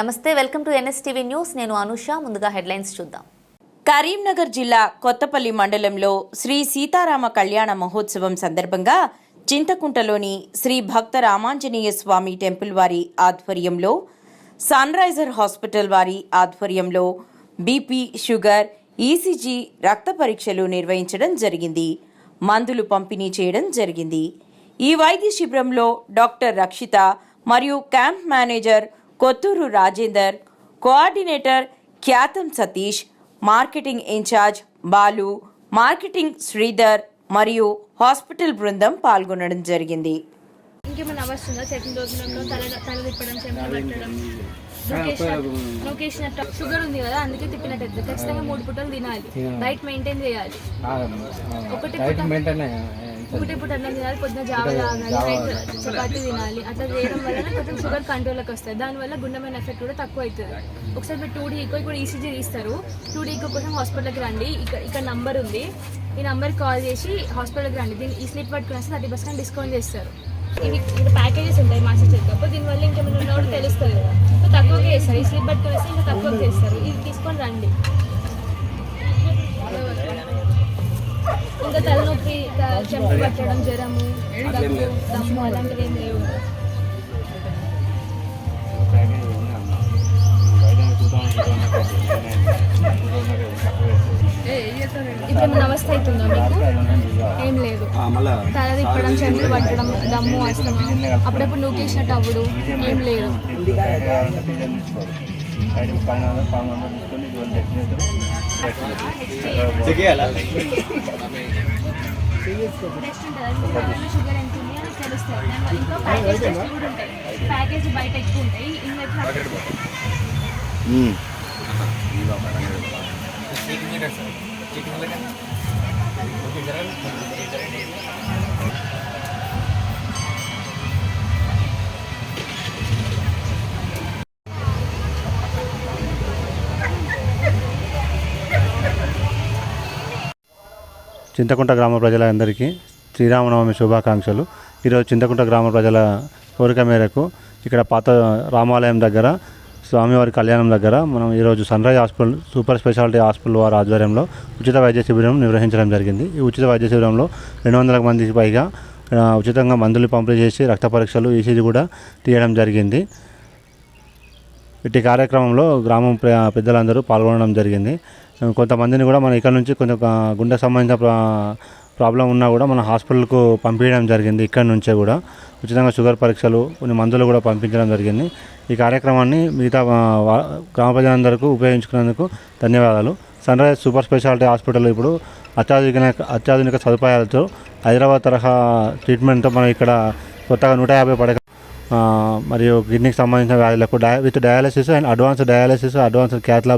నమస్తే welcome to NSTV news. నేను అనుష ముందుగా హెడ్లైన్స్ చూద్దాం. కరీంనగర్ జిల్లా కొత్తపల్లి మండలంలో శ్రీ సీతారామ కళ్యాణ మహోత్సవం సందర్భంగా చింతకుంటలోని శ్రీ భక్త రామాంజనేయ స్వామి టెంపుల్ వారి ఆధ్వర్యంలో సన్ రైజర్ హాస్పిటల్ వారి ఆధ్వర్యంలో బీపీ షుగర్ ఈసీజీ రక్త పరీక్షలు నిర్వహించడం జరిగింది. మందులు పంపిణీ చేయడం జరిగింది. ఈ వైద్య శిబిరంలో డాక్టర్ రక్షిత మరియు camp manager Kothur Rajender coordinator Khyatham Satish marketing in charge Balu marketing Sridhar మరియు హాస్పిటల్ బృందం పాల్గొనడం జరిగింది. ఇంకేమైనా వస్తుందా సెకండ్ రోజులలో తల తల తిప్పడం చెమట పెట్టడం? నొకేషన్ నొకేషన్ షుగర్ ఉంది కదా అందుకే తిప్పినట్టు ఖచ్చితంగా మూడు పూటలు తినాలి. డైట్ మెయింటైన్ చేయాలి. ఒకటి పూట పూట అన్నం తినాలి పొద్దున జావ తాగాలి నైట్ చపాతీ తినాలి. అట్లా చేయడం వల్ల కొంచెం షుగర్ కంట్రోల్కి వస్తుంది. దానివల్ల గుండెమైన ఎఫెక్ట్ కూడా తక్కువ అవుతుంది. ఒకసారి మీరు టూ డీకో ఇప్పుడు ఈసీజీ తీస్తారు. టూ డీకో కోసం హాస్పిటల్కి రండి. ఇక్కడ ఇక్కడ నంబర్ ఉంది. ఈ నంబర్కి కాల్ చేసి హాస్పిటల్కి రండి. దీన్ని ఈ స్లిప్ పట్టుకుని వస్తే థర్టీ పర్సెంట్ డిస్కౌంట్ చేస్తారు. ఇవి ఇది ప్యాకేజెస్ ఉంటాయి మాస్టర్ చెకప్ దీనివల్ల ఇంకేమైనా ఉన్నా కూడా తెలుస్తుంది కదా తక్కువగా చేస్తారు. ఈ స్లిప్ పట్టుకుని వస్తే ఇంకా తక్కువగా చేస్తారు. ఇది తీసుకొని రండి. ఇంకా తలనొప్పి చెంప పట్టడం జ్వరము దమ్ము అలాంటివి ఏం లేవు. ఇప్పుడు అవస్థ అవుతుందా మీకు? ఏం లేదు. తల తిప్పడం చెంపలు పట్టడం దమ్ము వస్తామా అప్పుడప్పుడు నూకేసినట్టు అవ్వడు. ఏం లేదు. టెస్ట్ ప్యాకేజ్ కూడా ఉంటాయి ప్యాకేజ్ బయట ఎక్కువ ఉంటాయి ఇంకా చింతకుంట గ్రామ ప్రజలందరికీ శ్రీరామనవమి శుభాకాంక్షలు. ఈరోజు చింతకుంట గ్రామ ప్రజల కోరిక మేరకు ఇక్కడ పాత రామాలయం దగ్గర స్వామివారి కళ్యాణం దగ్గర మనం ఈరోజు sunrise hospital super speciality hospital వారి ఆధ్వర్యంలో ఉచిత వైద్య శిబిరం నిర్వహించడం జరిగింది. ఈ ఉచిత వైద్య శిబిరంలో రెండు వందల మందికి పైగా ఉచితంగా మందులు పంపిణీ చేసి రక్త పరీక్షలు ఈసీజీ కూడా తీయడం జరిగింది. ఇట్టి కార్యక్రమంలో గ్రామం పెద్దలందరూ పాల్గొనడం జరిగింది. కొంతమందిని కూడా మన ఇక్కడ నుంచి కొంచెం గుండె సంబంధించిన ప్రాబ్లం ఉన్నా కూడా మన హాస్పిటల్కు పంపించడం జరిగింది ఇక్కడ నుంచే కూడా. ఉచితంగా షుగర్ పరీక్షలు కొన్ని మందులు కూడా పంపించడం జరిగింది. ఈ కార్యక్రమాన్ని మిగతా గ్రామ ప్రజలందరికీ ఉపయోగించుకున్నందుకు ధన్యవాదాలు. Sun rise super speciality hospital ఇప్పుడు అత్యాధునిక అత్యాధునిక సదుపాయాలతో హైదరాబాద్ తరహా ట్రీట్మెంట్తో మనం ఇక్కడ కొత్తగా నూట యాభై పడక మరియు కిడ్నీకి సంబంధించిన వ్యాధులకు dia with dialysis and advance dialysis advance cath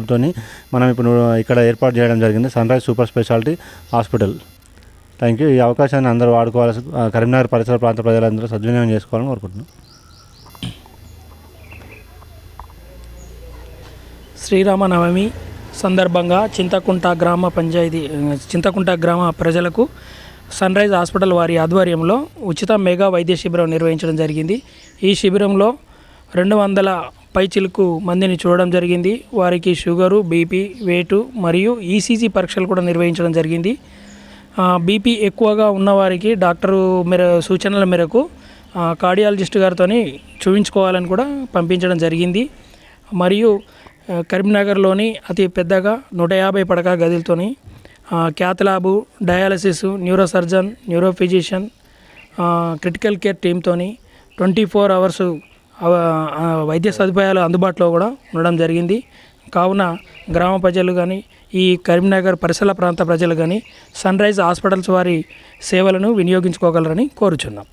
మనం ఇప్పుడు ఇక్కడ ఏర్పాటు చేయడం జరిగింది. Sunrise super speciality hospital. Thank you. ఈ అవకాశాన్ని అందరూ వాడుకోవాల్సి కరీంనగర్ పరిసర ప్రాంత ప్రజలందరూ సద్వినియోగం చేసుకోవాలని కోరుకుంటున్నాను శ్రీరామనవమి సందర్భంగా చింతకుంట గ్రామ పంచాయతీ చింతకుంట గ్రామ ప్రజలకు సన్ రైజ్ హాస్పిటల్ వారి ఆధ్వర్యంలో ఉచిత మెగా వైద్య శిబిరం నిర్వహించడం జరిగింది. ఈ శిబిరంలో రెండు వందల పైచిలకు మందిని చూడడం జరిగింది. వారికి షుగరు బీపీ వేటు మరియు ఈసీజీ పరీక్షలు కూడా నిర్వహించడం జరిగింది. బీపీ ఎక్కువగా ఉన్నవారికి డాక్టరు మేర సూచనల మేరకు కార్డియాలజిస్ట్ గారితో చూపించుకోవాలని కూడా పంపించడం జరిగింది. మరియు కరీంనగర్లోని అతి పెద్దగా నూట యాభై పడక గదులతోని cath lab dialysis neuro surgeon neuro physician critical care టీమ్తోని twenty four hours వైద్య సదుపాయాలు అందుబాటులో కూడా ఉండడం జరిగింది. కావున గ్రామ ప్రజలు కానీ ఈ కరీంనగర్ పరిసర ప్రాంత ప్రజలు కానీ సన్ రైజ్ హాస్పిటల్స్ వారి సేవలను వినియోగించుకోగలరని కోరుచున్నాం.